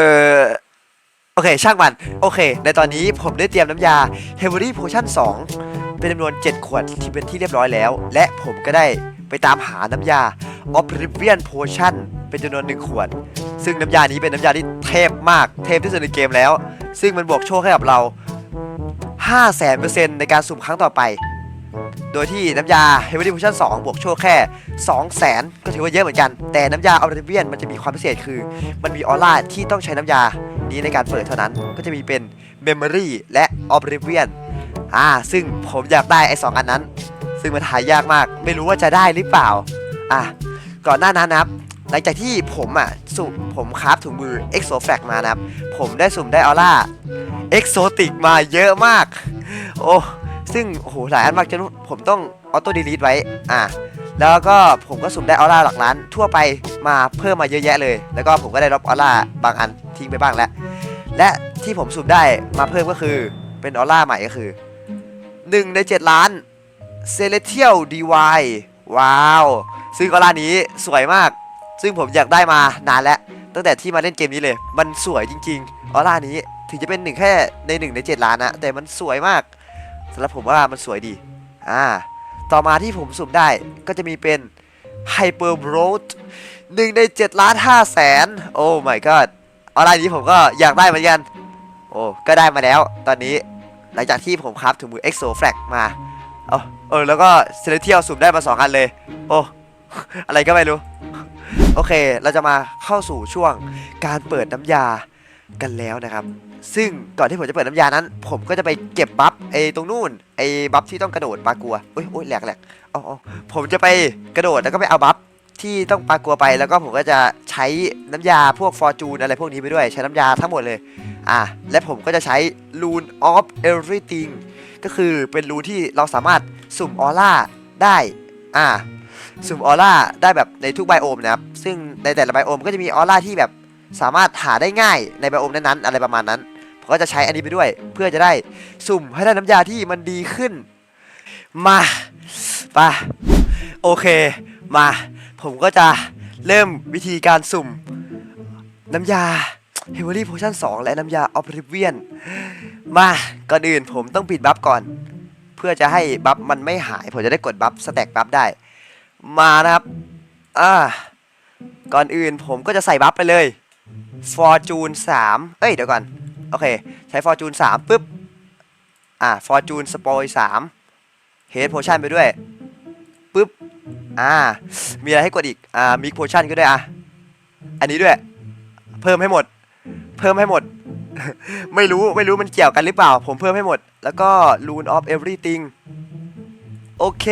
อโอเค ช่างมัน โอเค ในตอนนี้ผมได้เตรียมน้ำยา Heavenly Potion 2 เป็นจำนวน 7 ขวดที่เป็นที่เรียบร้อยแล้ว และผมก็ได้ไปตามหาน้ำยา Oblivion Potion เป็นจำนวน 1 ขวด ซึ่งน้ำยานี้เป็นน้ำยาที่เทพมาก เทพที่สุดในเกมแล้ว ซึ่งมันบวกโชคให้กับเรา 5 0 0 0 0 0 ในการสุ่มครั้งต่อไป โดยที่น้ำยา Heavenly Potion 2 บวกโชคแค่ 200,000 ก็ถือว่าเยอะเหมือนกัน แต่น้ำยา Oblivion มันจะมีความพิเศษคือ มันมีออร่าที่ต้องใช้น้ำยานี้ในการเปิดเท่านั้น ก็จะมีเป็น Memory และ Oblivion อ่า ซึ่งผมอยากได้ไอ้สองอันนั้น ซึ่งมันหายากมาก ไม่รู้ว่าจะได้หรือเปล่า อะ ก่อนหน้านั้นนะครับ หลังจากที่ผมอะสุ่มผมคราฟถุงมือ Exo Flag มานะครับ ผมได้สุ่มได้ออร่า Exotic มาเยอะมาก โอ้ ซึ่งโอ้โหหลายอันมากจนผมต้องออโต้ดีลีทไว้อะแล้วก็ผมก็สุ่มได้ออร่าหลักล้าน ทั่วไปมาเพิ่มมาเยอะแยะเลย แล้วก็ผมก็ได้รับออร่าบางอันทิ้งไปบ้างแล้ว และที่ผมสุ่มได้มาเพิ่มก็คือเป็นออร่าใหม่ก็คือ 1 ใน 7 ล้าน Celestial DY ว้าวซึ่งออร่านี้สวยมาก ซึ่งผมอยากได้มานานแล้ว ตั้งแต่ที่มาเล่นเกมนี้เลย มันสวยจริง ๆออร่านี้ถึงจะเป็นหนึ่งแค่ใน1ใน7ล้านนะแต่มันสวยมาก สำหรับผมว่ามันสวยดี อ่า ต่อมาที่ผมสุ่มได้ก็จะมีเป็น Hyper b r o d หนึ่งใน7ล้าน5แสน โอ้ my god อะไรนี้ผมก็อยากได้เหมือนกัน โอ้ ก็ได้มาแล้ว ตอนนี้หลังจากที่ผมคราฟถุงมือ Exo Flag มาเออเออแล้วก็ Celestial สุ่มได้มา 2 อันเลย โอ้ อะไรก็ไม่รู้ โอเค เราจะมาเข้าสู่ช่วงการเปิดน้ำยากันแล้วนะครับ ซึ่งก่อนที่ผมจะเปิดน้ำยานั้น ผมก็จะไปเก็บบัฟไอ้ตรงนู่นไอ้บัฟที่ต้องกระโดดปลากัวโอ้ยโอ้ยแหลกแหลกอ๋อผมจะไปกระโดดแล้วก็ไปเอาบัฟที่ต้องปลากัวไปแล้วก็ผมก็จะใช้น้ำยาพวกฟอร์จูนอะไรพวกนี้ไปด้วยใช้น้ำยาทั้งหมดเลยอะและผมก็จะใช้ Rune of Everything ก็คือเป็นรูนที่เราสามารถสุ่มออร่าได้อ่าสุ่มออร่าได้แบบในทุกไบโอมนะครับซึ่งในแต่ละไบโอมก็จะมีออร่าที่แบบสามารถหาได้ง่ายในไบโอมนั้นๆอะไรประมาณนั้น ก็จะใช้อันนี้ไปด้วย เพื่อจะได้สุ่มให้ได้น้ำยาที่มันดีขึ้น มาไปโอเค มา ผมก็จะเริ่มวิธีการสุ่ม น้ำยา h e a v e n l y Potion 2และน้ำยา Oblivion มาก่อนอื่นผมต้องปิดบัฟก่อน เพื่อจะให้บัฟมันไม่หาย ผมจะได้กดบัฟสแต็กบัฟได้ มานะครับอ่าก่อนอื่นผมก็จะใส่บัฟไปเลย Fortune 3เอ้ยเดี๋ยวก่อน โอเค ใช้ Fortune 3ปุ๊บ อ่า Fortune Spoil 3 Head Potion ไปด้วยปุ๊บ อ่า มีอะไรให้กดอีก อ่า Mix Potion ก็ได้อะ อันนี้ด้วย เพิ่มให้หมด เพิ่มให้หมด ไม่รู้ ไม่รู้มันเกี่ยวกันหรือเปล่า ผมเพิ่มให้หมด แล้วก็ Rune of Everything โอเค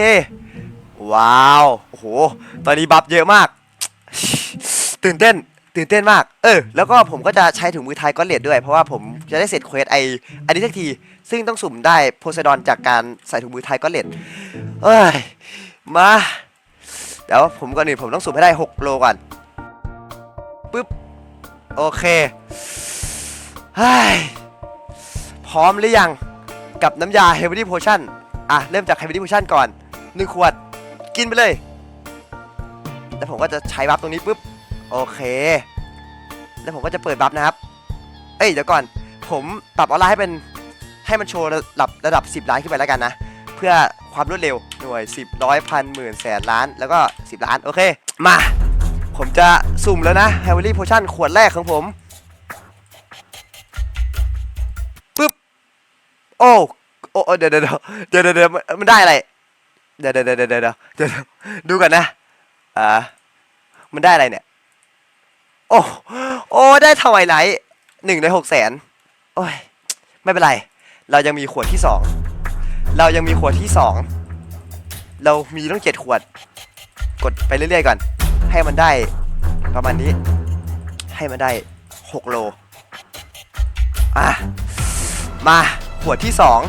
ว้าว โอ้โห ตอนนี้บัฟเยอะมาก ตื่นเต้น ตื่นเต้นมาก เออ แล้วก็ผมก็จะใช้ถุงมือไทยก้อนเลดด้วย เพราะว่าผมจะได้เสร็จเควสไออันนี้สักที ซึ่งต้องสุ่มได้โพไซดอนจากการใส่ถุงมือไทยก้อนเลดเอ้ย มาเดี๋ยวผมก่อนอื่นผมต้องสุ่มให้ได้ 6 โลก่อน ปึ๊บ โอเคเฮ้ยพร้อมหรือยัง กับน้ำยา Heavenly Potion อะ เริ่มจาก Heavenly Potion ก่อน 1 ขวด กินไปเลย แล้วผมก็จะใช้บัฟตรงนี้ปุ๊บ โอเค แล้วผมก็จะเปิดบัฟนะครับ เอ้ยเดี๋ยวก่อน ผมปรับออนไลน์ให้เป็นให้มันโชว์ระดับระดับ 10 ล้านขึ้นไปแล้วกันนะ เพื่อความรวดเร็วหน่วย 10ร้อยพันหมื่นแสนล้านแล้วก็ 10 ล้าน โอเค มา ผมจะสุ่มแล้วนะ Heavenly Potion ขวดแรกของผมปึ๊บโอ้โอ้เดี๋ยวเดี๋ยวเดี๋ยวเดี๋ยวมันได้อะไรเดี๋ยวเดี๋ยวเดี๋ยวเดี๋ยวเดี๋ยวเดี๋ยวดูก่อนนะอ่ามันได้อะไรเนี่ย โอ้โอ้ได้ทวายไลท์หนึ่งในหกแสนโอ้ยไม่เป็นไร เรายังมีขวดที่สองเรายังมีขวดที่สองเรามีต้องเจ็ดขวด กดไปเรื่อยๆก่อน ให้มันได้ประมาณนี้ ให้มันได้หกโลอะมาขวดที่สอง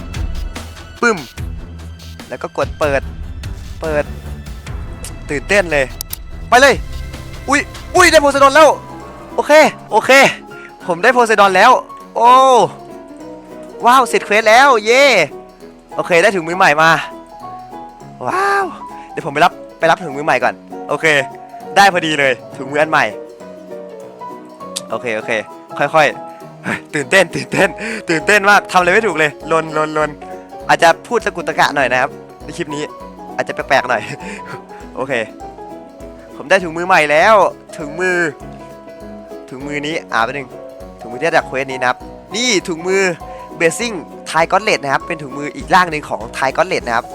ปึ้ม แล้วก็กดเปิด เปิด ตื่นเต้นเลย ไปเลย อุ้ยอุ้ยได้โพไซดอนแล้ว โอเค โอเค ผมได้โพไซดอนแล้ว โอ้ว้าวเสร็จเควสแล้ว เย่โอเคได้ถุงมือใหม่มา ว้าว เดี๋ยวผมไปรับไปรับถุงมือใหม่ก่อน โอเค ได้พอดีเลยถุงมืออันใหม่ โอเคโอเค ค่อยๆตื่นเต้น ตื่นเต้น ตื่นเต้นมากทำอะไรไม่ถูกเลยลนลนลนอาจจะพูดตะกุตะกะหน่อยนะครับในคลิปนี้ อาจจะแปลกๆหน่อย โอเค ผมได้ถุงมือใหม่แล้ว ถุงมือ ถุงมือนี้อ่าไปหนึ่งถุงมือที่ได้จากเควสนี้นะครับ นี่ถุงมือเบสซิ่งไทกอนเลดนะครับ เป็นถุงมืออีกร่างหนึ่งของไทกอนเลดนะครับ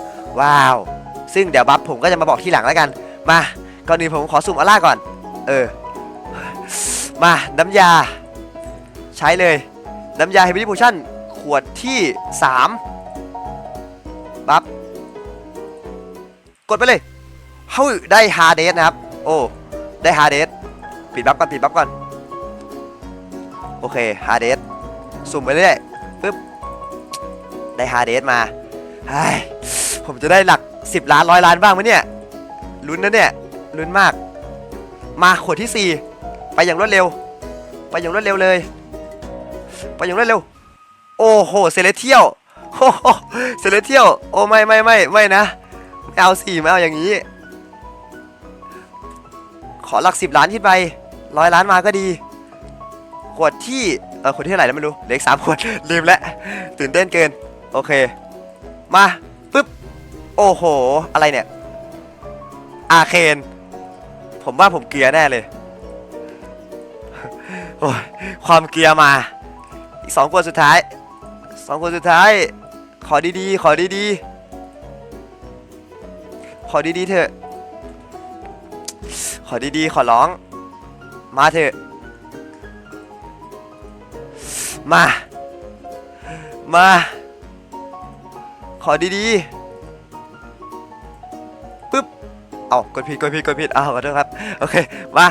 ว้าว ซึ่งเดี๋ยวบัฟผมก็จะมาบอกที่หลังแล้วกัน มาก่อนอื่นผมขอสุ่มอล่าก่อน เออ มาน้ำยา ใช้เลย น้ำยาเฮฟวี่พูชั่นขวดที่ 3 บัฟกดไปเลยเฮ้ยได้ฮาเดสนะครับ โอ้ ได้ฮาเดสปิดบัฟก่อน ปิดบัฟก่อน โอเคฮาเดสสุ่มไปเรื่อยปึ๊บได้ฮาเดสมาเฮ้ยผมจะได้หลัก 10 ล้านร้อยล้านบ้างไหมเนี่ยลุ้นนะเนี่ยลุ้นมาก มาขวดที่ 4 ไปอย่างรวดเร็ว ไปอย่างรวดเร็วเลย ไปอย่างรวดเร็ว โอ้โหเซเลเทียลโอ้โหเซเลเทียลโอ้ไม่ไม่ไม่ไม่นะไม่เอาสี่ไม่เอาอย่างนี้ ขอหลักสิบล้านขึ้นไปร้อยล้านมาก็ดี ขวดที่ เออขวดที่เท่าไหร่แล้วไม่รู้เหลืออีกสามขวด ลืมแล้วตื่นเต้นเกิน โอเค มาปึ๊บ โอ้โห อะไรเนี่ย อาเคน ผมว่าผมเกลียร์แน่เลย โอ้ยความเกลียร์มา อีกสองขวดสุดท้ายสองขวดสุดท้าย ขอดีๆ ขอดีๆ ขอดีๆเถอะ ขอดีๆ ขอร้อง มาเถอะ มา มา ขอดีๆปึ๊บ เอากดผิดกดผิดกดผิดเอาขอโทษครับ โอเค มา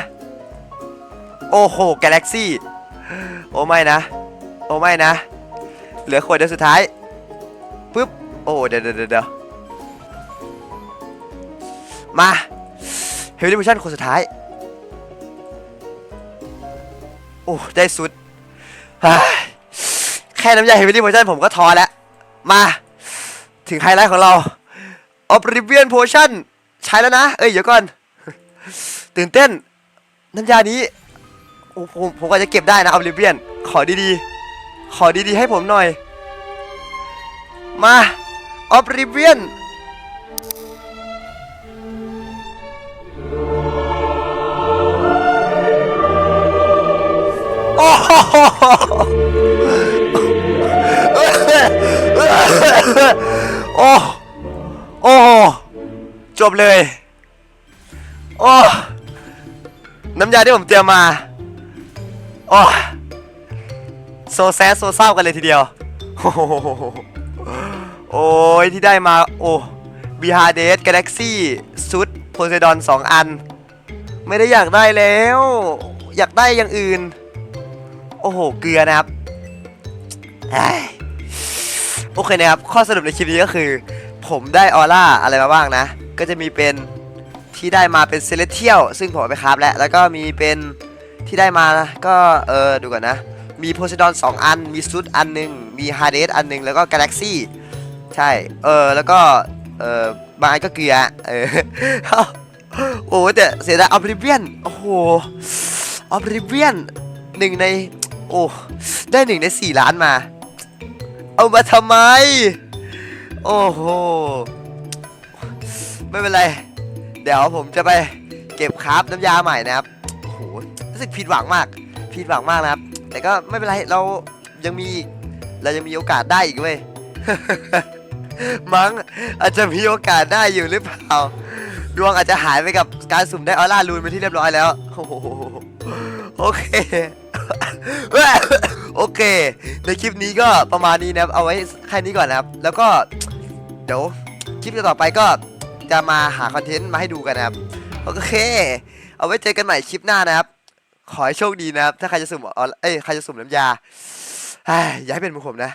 โอ้โห กาแล็กซี่ โอ้ไม่นะ โอ้ไม่นะ เหลือขวดเดียวสุดท้ายปึ๊บ โอ้เดี๋ยวเดี๋ยวเดี๋ยวมาเฮลิมิชั่นคนสุดท้าย โอ้ ได้สุด แค่น้ำยาเฮลิมิชั่นผมก็ท้อแล้ว มา ถึงไฮไลท์ของเรา Oblivion Potion ใช้แล้วนะ เอ้ย เดี๋ยวก่อน ตื่นเต้น น้ำยานี้โอ้ผมผมก็จะเก็บได้นะ Oblivion ขอดีๆ ขอดีๆ ให้ผมหน่อย มา Oblivion โจบเลย โอ้ น้ำยาที่ผมเตรียมมา โอ้ โซแซสโซเศร้ากันเลยทีเดียว โอ้โหโอ้ยที่ได้มา โอ้บีฮาเดสกาแล็กซี่ซุดโพไซดอนสองอัน ไม่ได้อยากได้แล้ว อยากได้อย่างอื่น โอ้โห เกลือนะครับโอเคนะครับ ข้อสรุปในคลิปนี้ก็คือ ผมได้ออร่าอะไรมาบ้างนะ ก็จะมีเป็นที่ได้มาเป็นเซเลเทียลซึ่งผมเอาไปคราฟแล้วแล้วก็มีเป็นที่ได้มานะก็เออดูก่อนนะ มีโพไซดอน2 อัน มีซุดอันหนึง มีฮาเดสอันหนึง แล้วก็กาแล็กซี่ใช่เออแล้วก็เออบางอันก็เกลือเออโอ้แต่เสียดายออ b ริเ i ียนโอ้โหออ b ริเ i ียนหนึ่งในโอ้ได้หนึ่งในสี่ล้านมา เอามาทำไม โอ้โห ไม่เป็นไร เดี๋ยวผมจะไปเก็บคราฟน้ำยาใหม่นะครับโอ้โหรู้สึกผิดหวังมากผิดหวังมากนะครับ แต่ก็ไม่เป็นไรเรายังมีเรายังมีโอกาสได้อีกเว้ยมั้งอาจจะมีโอกาสได้อยู่หรือเปล่า ดวงอาจจะหายไปกับการสุ่มได้ออร่าลูนไปที่เรียบร้อยแล้วโอ้โหโอเคโอเค ในคลิปนี้ก็ประมาณนี้นะครับ เอาไว้แค่นี้ก่อนนะครับ แล้วก็ เดี๋ยว คลิปต่อไปก็ จะมาหาคอนเทนต์มาให้ดูกันนะครับ โอเค เอาไว้เจอกันใหม่คลิปหน้านะครับ ขอให้โชคดีนะครับ ถ้าใครจะสุ่มออเอ้ยใครจะสุ่มน้ำยาเฮ้ยอย่าให้เป็นมือผมนะ